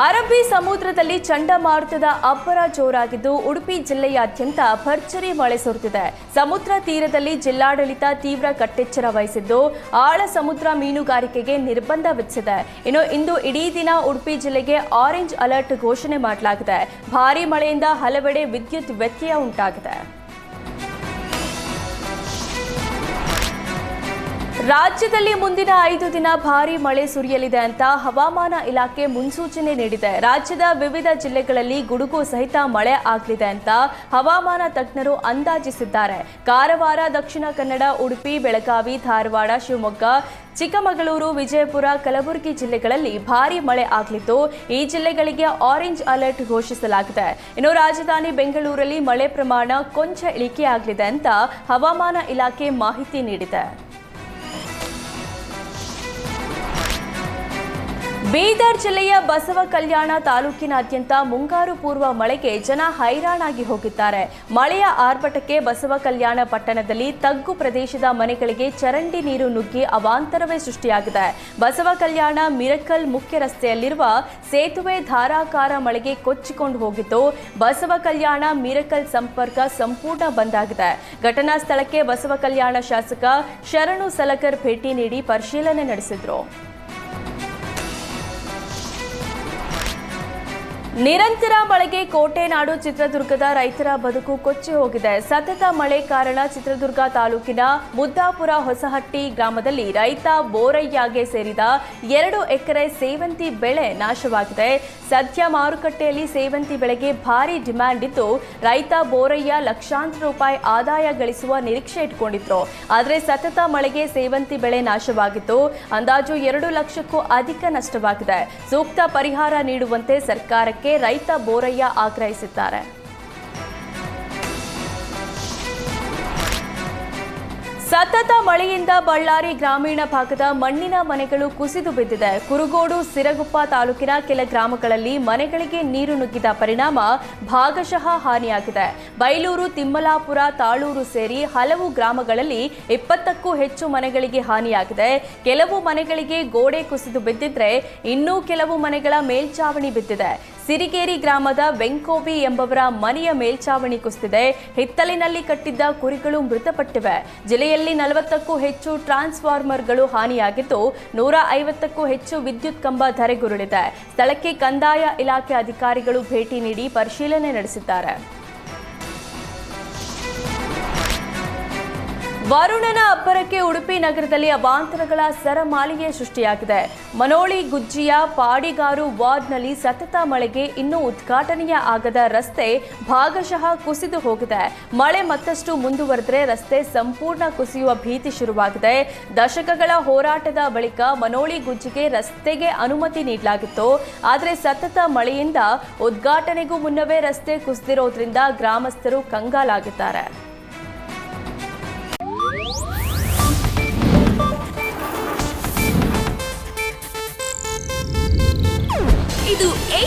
ಅರಬ್ಬಿ ಸಮುದ್ರದಲ್ಲಿ ಚಂಡಮಾರುತದ ಅಬ್ಬರ ಜೋರಾಗಿದ್ದು ಉಡುಪಿ ಜಿಲ್ಲೆಯಾದ್ಯಂತ ಭರ್ಜರಿ ಮಳೆ ಸುರಿದಿದೆ. ಸಮುದ್ರ ತೀರದಲ್ಲಿ ಜಿಲ್ಲಾಡಳಿತ ತೀವ್ರ ಕಟ್ಟೆಚ್ಚರ ವಹಿಸಿದ್ದು, ಆಳ ಸಮುದ್ರ ಮೀನುಗಾರಿಕೆಗೆ ನಿರ್ಬಂಧ ವಿಧಿಸಿದೆ. ಇನ್ನು ಇಂದು ಇಡೀ ದಿನ ಉಡುಪಿ ಜಿಲ್ಲೆಗೆ ಆರೆಂಜ್ ಅಲರ್ಟ್ ಘೋಷಣೆ ಮಾಡಲಾಗಿದೆ. ಭಾರೀ ಮಳೆಯಿಂದ ಹಲವೆಡೆ ವಿದ್ಯುತ್ ವ್ಯತ್ಯಯ ಉಂಟಾಗಿದೆ. ರಾಜ್ಯದಲ್ಲಿ ಮುಂದಿನ ಐದು ದಿನ ಭಾರಿ ಮಳೆ ಸುರಿಯಲಿದೆ ಅಂತ ಹವಾಮಾನ ಇಲಾಖೆ ಮುನ್ಸೂಚನೆ ನೀಡಿದೆ. ರಾಜ್ಯದ ವಿವಿಧ ಜಿಲ್ಲೆಗಳಲ್ಲಿ ಗುಡುಗು ಸಹಿತ ಮಳೆ ಆಗಲಿದೆ ಅಂತ ಹವಾಮಾನ ತಜ್ಞರು ಅಂದಾಜಿಸಿದ್ದಾರೆ. ಕಾರವಾರ, ದಕ್ಷಿಣ ಕನ್ನಡ, ಉಡುಪಿ, ಬೆಳಗಾವಿ, ಧಾರವಾಡ, ಶಿವಮೊಗ್ಗ, ಚಿಕ್ಕಮಗಳೂರು, ವಿಜಯಪುರ, ಕಲಬುರಗಿ ಜಿಲ್ಲೆಗಳಲ್ಲಿ ಭಾರೀ ಮಳೆ ಆಗಲಿದ್ದು ಈ ಜಿಲ್ಲೆಗಳಿಗೆ ಆರೆಂಜ್ ಅಲರ್ಟ್ ಘೋಷಿಸಲಾಗಿದೆ. ಇನ್ನು ರಾಜಧಾನಿ ಬೆಂಗಳೂರಲ್ಲಿ ಮಳೆ ಪ್ರಮಾಣ ಕೊಂಚ ಇಳಿಕೆಯಾಗಲಿದೆ ಅಂತ ಹವಾಮಾನ ಇಲಾಖೆ ಮಾಹಿತಿ ನೀಡಿದೆ. ಬೀದರ್ ಜಿಲ್ಲೆಯ ಬಸವ ಕಲ್ಯಾಣ ತಾಲೂಕಿನಾದ್ಯಂತ ಮುಂಗಾರು ಪೂರ್ವ ಮಳೆಗೆ ಜನ ಹೈರಾಣಾಗಿ ಹೋಗಿದ್ದಾರೆ. ಮಳೆಯ ಆರ್ಭಟಕ್ಕೆ ಬಸವ ಕಲ್ಯಾಣ ಪಟ್ಟಣದಲ್ಲಿ ತಗ್ಗು ಪ್ರದೇಶದ ಮನೆಗಳಿಗೆ ಚರಂಡಿ ನೀರು ನುಗ್ಗಿ ಅವಾಂತರವೇ ಸೃಷ್ಟಿಯಾಗಿದೆ. ಬಸವ ಕಲ್ಯಾಣ ಮಿರಕಲ್ ಮುಖ್ಯ ರಸ್ತೆಯಲ್ಲಿರುವ ಸೇತುವೆ ಧಾರಾಕಾರ ಮಳೆಗೆ ಕೊಚ್ಚಿಕೊಂಡು ಹೋಗಿದ್ದು, ಬಸವ ಕಲ್ಯಾಣ ಮಿರಕಲ್ ಸಂಪರ್ಕ ಸಂಪೂರ್ಣ ಬಂದ್ ಆಗಿದೆ. ಘಟನಾ ಸ್ಥಳಕ್ಕೆ ಬಸವ ಕಲ್ಯಾಣ ಶಾಸಕ ಶರಣು ಸಲಕರ್ ಭೇಟಿ ನೀಡಿ ಪರಿಶೀಲನೆ ನಡೆಸಿದ್ರು. ನಿರಂತರ ಮಳೆಗೆ ಕೋಟೆನಾಡು ಚಿತ್ರದುರ್ಗದ ರೈತರ ಬದುಕು ಕೊಚ್ಚಿ ಹೋಗಿದೆ. ಸತತ ಮಳೆ ಕಾರಣ ಚಿತ್ರದುರ್ಗ ತಾಲೂಕಿನ ಮುದ್ದಾಪುರ ಹೊಸಹಟ್ಟಿ ಗ್ರಾಮದಲ್ಲಿ ರೈತ ಬೋರಯ್ಯಗೆ ಸೇರಿದ ಎರಡು ಎಕರೆ ಸೇವಂತಿ ಬೆಳೆ ನಾಶವಾಗಿದೆ. ಸದ್ಯ ಮಾರುಕಟ್ಟೆಯಲ್ಲಿ ಸೇವಂತಿ ಬೆಳೆಗೆ ಭಾರಿ ಡಿಮ್ಯಾಂಡ್ ಇದ್ದು, ರೈತ ಬೋರಯ್ಯ ಲಕ್ಷಾಂತರ ರೂಪಾಯಿ ಆದಾಯ ಗಳಿಸುವ ನಿರೀಕ್ಷೆ ಇಟ್ಕೊಂಡಿದ್ರು. ಆದರೆ ಸತತ ಮಳೆಗೆ ಸೇವಂತಿ ಬೆಳೆ ನಾಶವಾಗಿತ್ತು ಅಂದಾಜು ಎರಡು ಲಕ್ಷಕ್ಕೂ ಅಧಿಕ ನಷ್ಟವಾಗಿದೆ. ಸೂಕ್ತ ಪರಿಹಾರ ನೀಡುವಂತೆ ಸರ್ಕಾರಕ್ಕೆ ರೈತ ಬೋರಯ್ಯ ಆಗ್ರಹಿಸಿದ್ದಾರೆ. ಸತತ ಮಳೆಯಿಂದ ಬಳ್ಳಾರಿ ಗ್ರಾಮೀಣ ಭಾಗದ ಮಣ್ಣಿನ ಮನೆಗಳು ಕುಸಿದು ಬಿದ್ದಿದೆ. ಕುರುಗೋಡು, ಸಿರಗುಪ್ಪ ತಾಲೂಕಿನ ಕೆಲ ಗ್ರಾಮಗಳಲ್ಲಿ ಮನೆಗಳಿಗೆ ನೀರು ನುಗ್ಗಿದ ಪರಿಣಾಮ ಭಾಗಶಃ ಹಾನಿಯಾಗಿದೆ. ಬೈಲೂರು, ತಿಮ್ಮಲಾಪುರ, ತಾಳೂರು ಸೇರಿ ಹಲವು ಗ್ರಾಮಗಳಲ್ಲಿ ಇಪ್ಪತ್ತಕ್ಕೂ ಹೆಚ್ಚು ಮನೆಗಳಿಗೆ ಹಾನಿಯಾಗಿದೆ. ಕೆಲವು ಮನೆಗಳಿಗೆ ಗೋಡೆ ಕುಸಿದು ಬಿದ್ದಿದ್ರೆ ಇನ್ನೂ ಕೆಲವು ಮನೆಗಳ ಮೇಲ್ಚಾವಣಿ ಬಿದ್ದಿದೆ. ಸಿರಿಗೇರಿ ಗ್ರಾಮದ ವೆಂಕೋಬಿ ಎಂಬವರ ಮನೆಯ ಮೇಲ್ಚಾವಣಿ ಕುಸಿದಿದೆ. ಹಿತ್ತಲಿನಲ್ಲಿ ಕಟ್ಟಿದ್ದ ಕುರಿಗಳು ಮೃತಪಟ್ಟಿವೆ. ಜಿಲ್ಲೆಯಲ್ಲಿ ನಲವತ್ತಕ್ಕೂ ಹೆಚ್ಚು ಟ್ರಾನ್ಸ್ಫಾರ್ಮರ್ಗಳು ಹಾನಿಯಾಗಿದ್ದು, ನೂರ ಐವತ್ತಕ್ಕೂ ಹೆಚ್ಚು ವಿದ್ಯುತ್ ಕಂಬ ಧರೆಗುರುಳಿದೆ. ಸ್ಥಳಕ್ಕೆ ಕಂದಾಯ ಇಲಾಖೆ ಅಧಿಕಾರಿಗಳು ಭೇಟಿ ನೀಡಿ ಪರಿಶೀಲನೆ ನಡೆಸಿದ್ದಾರೆ. ವರುಣನ ಅಬ್ಬರಕ್ಕೆ ಉಡುಪಿ ನಗರದಲ್ಲಿ ಅವಾಂತರಗಳ ಸರಮಾಲಿಗೆ ಸೃಷ್ಟಿಯಾಗಿದೆ. ಮನೋಳಿ ಗುಜ್ಜಿಯ ಪಾಡಿಗಾರು ವಾರ್ಡ್ನಲ್ಲಿ ಸತತ ಮಳೆಗೆ ಇನ್ನೂ ಉದ್ಘಾಟನೆಯ ಆಗದ ರಸ್ತೆ ಭಾಗಶಃ ಕುಸಿದು ಹೋಗಿದೆ. ಮಳೆ ಮತ್ತಷ್ಟು ಮುಂದುವರೆದರೆ ರಸ್ತೆ ಸಂಪೂರ್ಣ ಕುಸಿಯುವ ಭೀತಿ ಶುರುವಾಗಿದೆ. ದಶಕಗಳ ಹೋರಾಟದ ಬಳಿಕ ಮನೋಳಿ ಗುಜ್ಜಿಗೆ ರಸ್ತೆಗೆ ಅನುಮತಿ ನೀಡಲಾಗಿತ್ತು. ಆದರೆ ಸತತ ಮಳೆಯಿಂದ ಉದ್ಘಾಟನೆಗೂ ಮುನ್ನವೇ ರಸ್ತೆ ಕುಸಿದಿರೋದ್ರಿಂದ ಗ್ರಾಮಸ್ಥರು ಕಂಗಾಲಾಗಿದ್ದಾರೆ.